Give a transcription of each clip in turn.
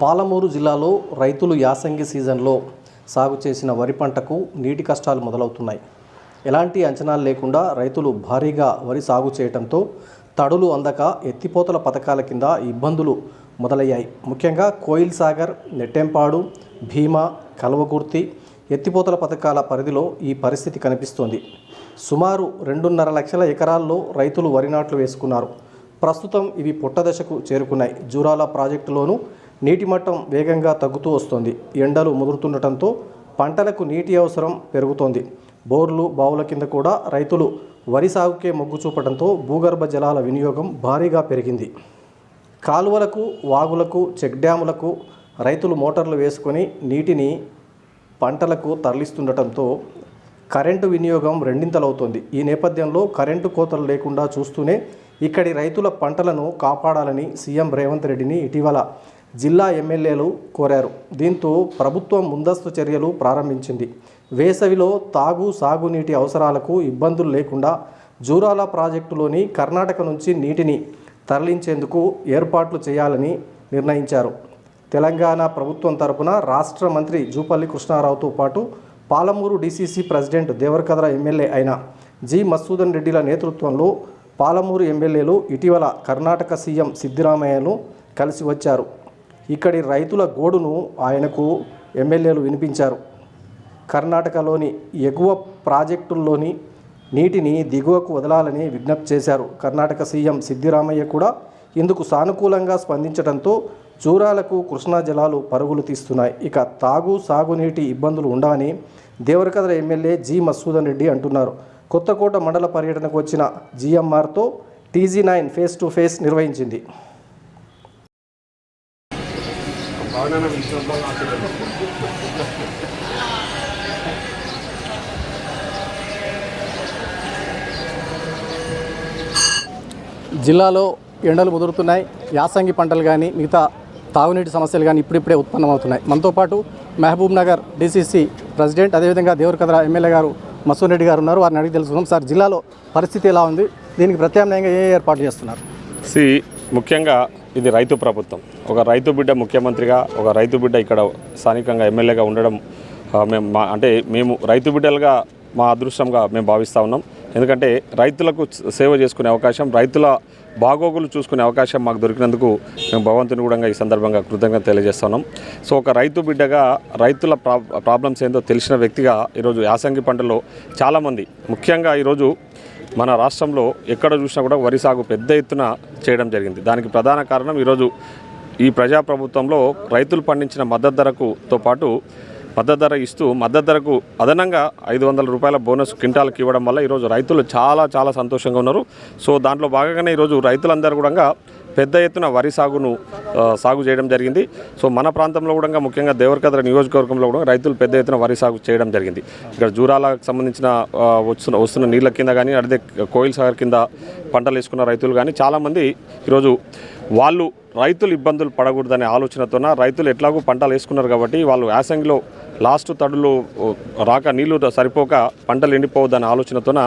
పాలమూరు జిల్లాలో రైతులు యాసంగి సీజన్లో సాగు చేసిన వరి పంటకు నీటి కష్టాలు మొదలవుతున్నాయి. ఎలాంటి అంచనాలు లేకుండా రైతులు భారీగా వరి సాగు చేయడంతో తడులు అందక ఎత్తిపోతల పథకాల కింద ఇబ్బందులు మొదలయ్యాయి. ముఖ్యంగా కోయిల్ సాగర్ నెట్టెంపాడు భీమా కలువకుర్తి ఎత్తిపోతల పథకాల పరిధిలో ఈ పరిస్థితి కనిపిస్తోంది. సుమారు రెండున్నర లక్షల ఎకరాల్లో రైతులు వరి నాట్లు వేసుకున్నారు. ప్రస్తుతం ఇవి పుట్టదశకు చేరుకున్నాయి. జూరాల ప్రాజెక్టులోనూ నీటి మట్టం వేగంగా తగ్గుతూ వస్తోంది. ఎండలు ముదురుతుండటంతో పంటలకు నీటి అవసరం పెరుగుతోంది. బోర్లు బావుల కింద కూడా రైతులు వరి సాగుకే మొగ్గు చూపడంతో భూగర్భ జలాల వినియోగం భారీగా పెరిగింది. కాలువలకు వాగులకు చెక్ డ్యాములకు రైతులు మోటార్లు వేసుకొని నీటిని పంటలకు తరలిస్తుండటంతో కరెంటు వినియోగం రెండింతలవుతోంది. ఈ నేపథ్యంలో కరెంటు కోతలు లేకుండా చూస్తూనే ఇక్కడి రైతుల పంటలను కాపాడాలని సీఎం రేవంత్ రెడ్డిని ఇటీవల జిల్లా ఎమ్మెల్యేలు కోరారు. దీంతో ప్రభుత్వం ముందస్తు చర్యలు ప్రారంభించింది. వేసవిలో తాగు సాగునీటి అవసరాలకు ఇబ్బందులు లేకుండా జూరాల ప్రాజెక్టులోని కర్ణాటక నుంచి నీటిని తరలించేందుకు ఏర్పాట్లు చేయాలని నిర్ణయించారు. తెలంగాణ ప్రభుత్వం తరపున రాష్ట్ర మంత్రి జూపల్లి కృష్ణారావుతో పాటు Palamuru DCC president Devarakadra MLA అయిన జి. మసూదన్ రెడ్డిల నేతృత్వంలో పాలమూరు ఎమ్మెల్యేలు ఇటీవల కర్ణాటక సీఎం సిద్దిరామయ్యను కలిసి వచ్చారు. ఇక్కడి రైతుల గోడును ఆయనకు ఎమ్మెల్యేలు వినిపించారు. కర్ణాటకలోని ఎగువ ప్రాజెక్టుల్లోని నీటిని దిగువకు వదలాలని విజ్ఞప్తి చేశారు. కర్ణాటక సీఎం సిద్దిరామయ్య కూడా ఇందుకు సానుకూలంగా స్పందించడంతో జూరాలకు కృష్ణా జలాలు పరుగులు తీస్తున్నాయి. ఇక తాగు సాగునీటి ఇబ్బందులు ఉండవని దేవరకద్ర ఎమ్మెల్యే జి మసూదన్ రెడ్డి అంటున్నారు. కొత్తకోట మండల పర్యటనకు వచ్చిన జిఎంఆర్తో TG nine face to face నిర్వహించింది. జిల్లాలో ఎండలు ముదురుతున్నాయి. యాసంగి పంటలు కానీ మిగతా తాగునీటి సమస్యలు కానీ ఇప్పుడిప్పుడే ఉత్పన్నమవుతున్నాయి. మనతో పాటు మహబూబ్ నగర్ డీసీసీ ప్రెసిడెంట్ అదేవిధంగా దేవరకద్ర ఎమ్మెల్యే గారు మసూన్ రెడ్డి గారు ఉన్నారు. వారిని అడిగి తెలుసుకుందాం. సార్ జిల్లాలో పరిస్థితి ఎలా ఉంది? దీనికి ప్రత్యామ్నాయంగా ఏ ఏర్పాటు చేస్తున్నారు? సి ముఖ్యంగా ఇది రైతు ప్రభుత్వం. ఒక రైతు బిడ్డ ముఖ్యమంత్రిగా ఒక రైతు బిడ్డ ఇక్కడ స్థానికంగా ఎమ్మెల్యేగా ఉండడం మేము మా అంటే మేము రైతు బిడ్డలుగా మా అదృష్టంగా మేము భావిస్తూ ఉన్నాం. ఎందుకంటే రైతులకు సేవ చేసుకునే అవకాశం రైతుల బాగోగులు చూసుకునే అవకాశం మాకు దొరికినందుకు మేము భగవంతుని కూడా ఈ సందర్భంగా కృతజ్ఞత తెలియజేస్తున్నాం సో ఒక రైతు బిడ్డగా రైతుల ప్రాబ్లమ్స్ ఏందో తెలిసిన వ్యక్తిగా ఈరోజు యాసంగి పంటలో చాలామంది ముఖ్యంగా ఈరోజు మన రాష్ట్రంలో ఎక్కడ చూసినా కూడా వరి సాగు పెద్ద ఎత్తున చేయడం జరిగింది. దానికి ప్రధాన కారణం ఈరోజు ఈ ప్రజాప్రభుత్వంలో రైతులు పండించిన మద్దతు ధరకుతో పాటు మద్దతు ధర ఇస్తూ మద్దతు ధరకు అదనంగా ఐదు వందల రూపాయల బోనస్ క్వింటాల్కి ఇవ్వడం వల్ల ఈరోజు రైతులు చాలా చాలా సంతోషంగా ఉన్నారు. సో దాంట్లో భాగంగానే ఈరోజు రైతులందరూ కూడా పెద్ద ఎత్తున వరి సాగును సాగు చేయడం జరిగింది. సో మన ప్రాంతంలో కూడా ముఖ్యంగా దేవరకద్ర నియోజకవర్గంలో కూడా రైతులు పెద్ద ఎత్తున వరి సాగు చేయడం జరిగింది. ఇక్కడ జూరాలకు సంబంధించిన వస్తున్న వస్తున్న నీళ్ళ కింద కానీ అదే కోయిల్ సాగర్ కింద పంటలు వేసుకున్న రైతులు కానీ చాలామంది ఈరోజు వాళ్ళు రైతులు ఇబ్బందులు పడకూడదనే ఆలోచనతోన రైతులు ఎట్లాగో పంటలు వేసుకున్నారు కాబట్టి వాళ్ళు యాసంగిలో లాస్ట్ తడులు రాక నీళ్ళు సరిపోక పంటలు ఎండిపోవద్దనే ఆలోచనతోన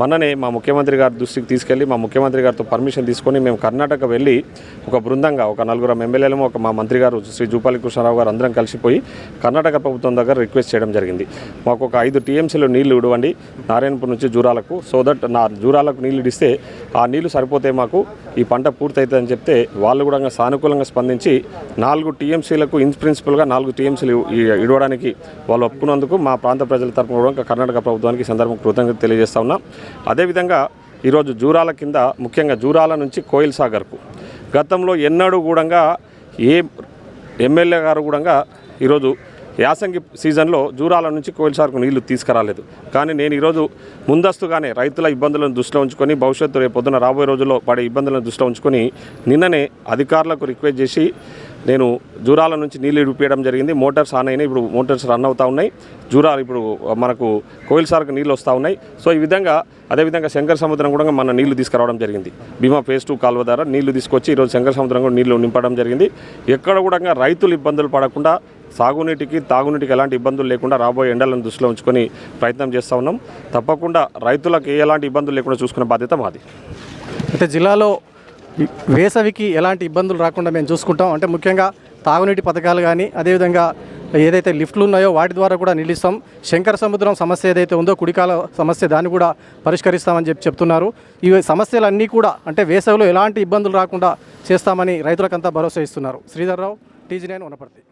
మొన్ననే మా ముఖ్యమంత్రి గారి దృష్టికి తీసుకెళ్ళి మా ముఖ్యమంత్రి గారితో పర్మిషన్ తీసుకొని మేము కర్ణాటక వెళ్ళి ఒక బృందంగా ఒక నలుగురు ఎమ్మెల్యేలు ఒక మా మంత్రి గారు శ్రీ జూపాలి కృష్ణారావు గారు అందరం కలిసిపోయి కర్ణాటక ప్రభుత్వం దగ్గర రిక్వెస్ట్ చేయడం జరిగింది. మాకు ఒక ఐదు టీఎంసీలు నీళ్ళు ఇవ్వండి నారాయణపూర్ నుంచి జూరాలకు సో దట్ నా జూరాలకు నీళ్ళు ఇస్తే ఆ నీళ్ళు సరిపోతే మాకు ఈ పంట పూర్తవుతుందని చెప్తే వాళ్ళు కూడా సానుకూలంగా స్పందించి నాలుగు టీఎంసీలకు ఇన్స్ ప్రిన్సిపల్గా నాలుగు టీఎంసీలు ఇవ్వడానికి వాళ్ళు ఒప్పుకున్నందుకు మా ప్రాంత ప్రజల తరపున కూడా కర్ణాటక ప్రభుత్వానికి సందర్భం కృతజ్ఞత తెలియజేస్తా ఉన్నాం. అదేవిధంగా ఈరోజు జూరాల కింద ముఖ్యంగా జూరాల నుంచి కోయిల్ సాగర్కు గతంలో ఎన్నడూ కూడా ఏ ఎమ్మెల్యే గారు కూడా ఈరోజు యాసంగి సీజన్లో జూరాల నుంచి కోయిల్ సార్కు నీళ్ళు తీసుకురాలేదు. కానీ నేను ఈరోజు ముందస్తుగానే రైతుల ఇబ్బందులను దృష్టిలో ఉంచుకొని భవిష్యత్తు రేపు పొద్దున రాబోయే రోజుల్లో పడే ఇబ్బందులను దృష్టిలో ఉంచుకొని నిన్ననే అధికారులకు రిక్వెస్ట్ చేసి నేను జూరాల నుంచి నీళ్ళు ఇడిపించడం జరిగింది. మోటార్స్ ఆన్ అయినాయి. ఇప్పుడు మోటార్స్ రన్ అవుతూ ఉన్నాయి. జూరాలు ఇప్పుడు మనకు కోయిల్ సార్కు నీళ్ళు వస్తూ ఉన్నాయి. సో ఈ విధంగా అదేవిధంగా శంకర సముద్రం కూడా మన నీళ్ళు తీసుకురావడం జరిగింది. భీమా ఫేస్ టూ కాలువ ద్వారా నీళ్ళు తీసుకొచ్చి ఈరోజు శంకర సముద్రం కూడా నీళ్ళు నింపడం జరిగింది. ఎక్కడ కూడా రైతులు ఇబ్బందులు పడకుండా సాగునీటికి తాగునీటికి ఎలాంటి ఇబ్బందులు లేకుండా రాబోయే ఎండలను దృష్టిలో ఉంచుకొని ప్రయత్నం చేస్తూ ఉన్నాం. తప్పకుండా రైతులకు ఎలాంటి ఇబ్బందులు లేకుండా చూసుకునే బాధ్యత మాది. అయితే జిల్లాలో వేసవికి ఎలాంటి ఇబ్బందులు రాకుండా మేము చూసుకుంటాం. అంటే ముఖ్యంగా తాగునీటి పథకాలు కానీ అదేవిధంగా ఏదైతే లిఫ్ట్లు ఉన్నాయో వాటి ద్వారా కూడా నిలుస్తాం. శంకర సముద్రం సమస్య ఏదైతే ఉందో కుడికాల సమస్య దాన్ని కూడా పరిష్కరిస్తామని చెప్పి చెప్తున్నారు. ఈ సమస్యలన్నీ కూడా అంటే వేసవిలో ఎలాంటి ఇబ్బందులు రాకుండా చేస్తామని రైతులకంతా భరోసా ఇస్తున్నారు. శ్రీధర్రావు టీజీ నైన్ వనపర్తి.